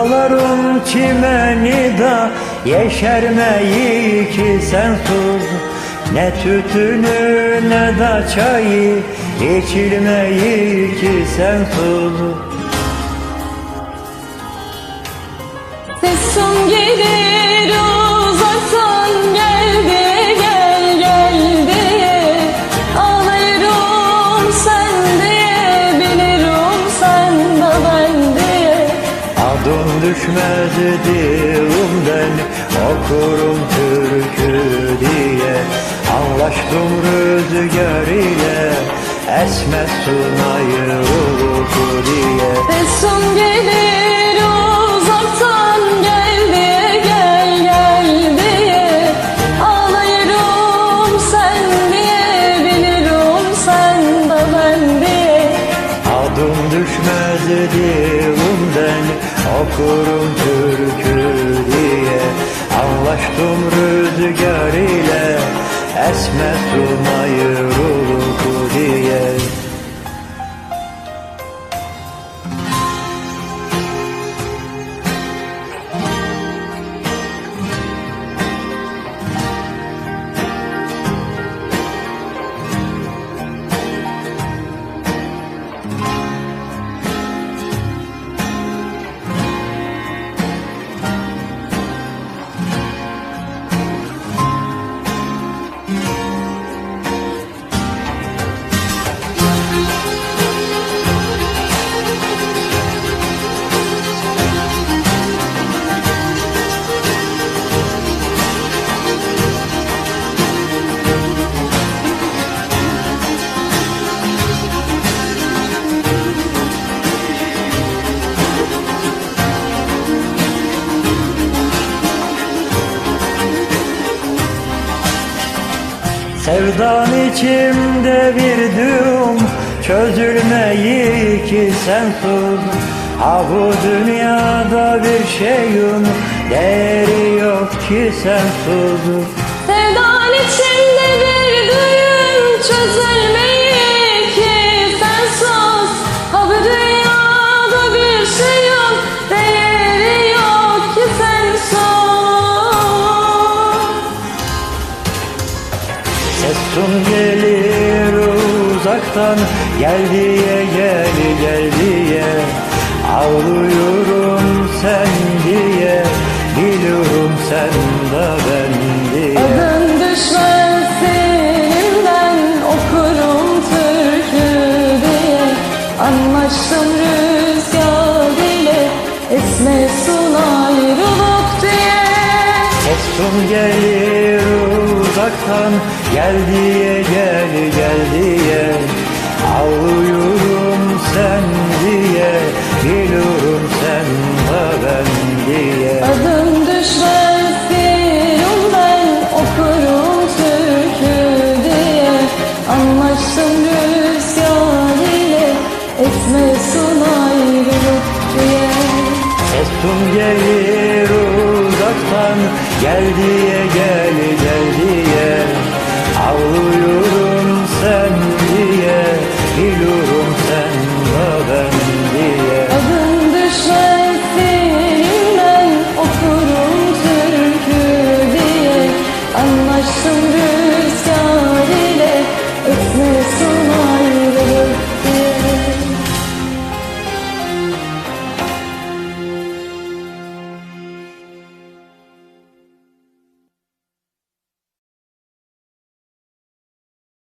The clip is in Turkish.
Dağların çimeni da yeşermeyi ki sensiz Ne tütünü ne de çayı içilmeyi ki sensiz Sesim gelir düşmez dilimden okurum türkü diye. Anlaştım rüzgar ile esmez sunayı uluku diye. Sesim gelir uzaktan gel diye gel gel diye. Ağlarım sen diye bilirim sen de ben diye. Adım düşmez dilimden okurum türkü diye. Anlaştım rüzgar ile. Esmez sunayı uluku Sevdan içimde bir düğüm Çözülmeyi ki sensiz Ha bu dünyada bir şeyin Değeri yok ki sensiz Sevdan Sesun gelir uzaktan Gel diye gel gel diye. Ağlıyorum sen diye Biliyorum sen de ben diye. Adın düşmez dilimden okurum türkü diye. Anlaştım rüzgar ile esmesun ayrılık diye. Sesun gelir uzaktan Gel diye gel gel diye. Ağlıyorum sen diye Biliyorum sen de ben diye. Adım düşmez dilimden okurum türkü diye. Anlaştım rüzgar ile esmesun ayrılık diye. Sesun gelir uzaktan Gel diye gel diye Ağlıyorum sen diye Biliyorum sen de ben diye. Adın düşmesin ben Okurum türkü diye. Anlaştım rüzgar ile Öpme sana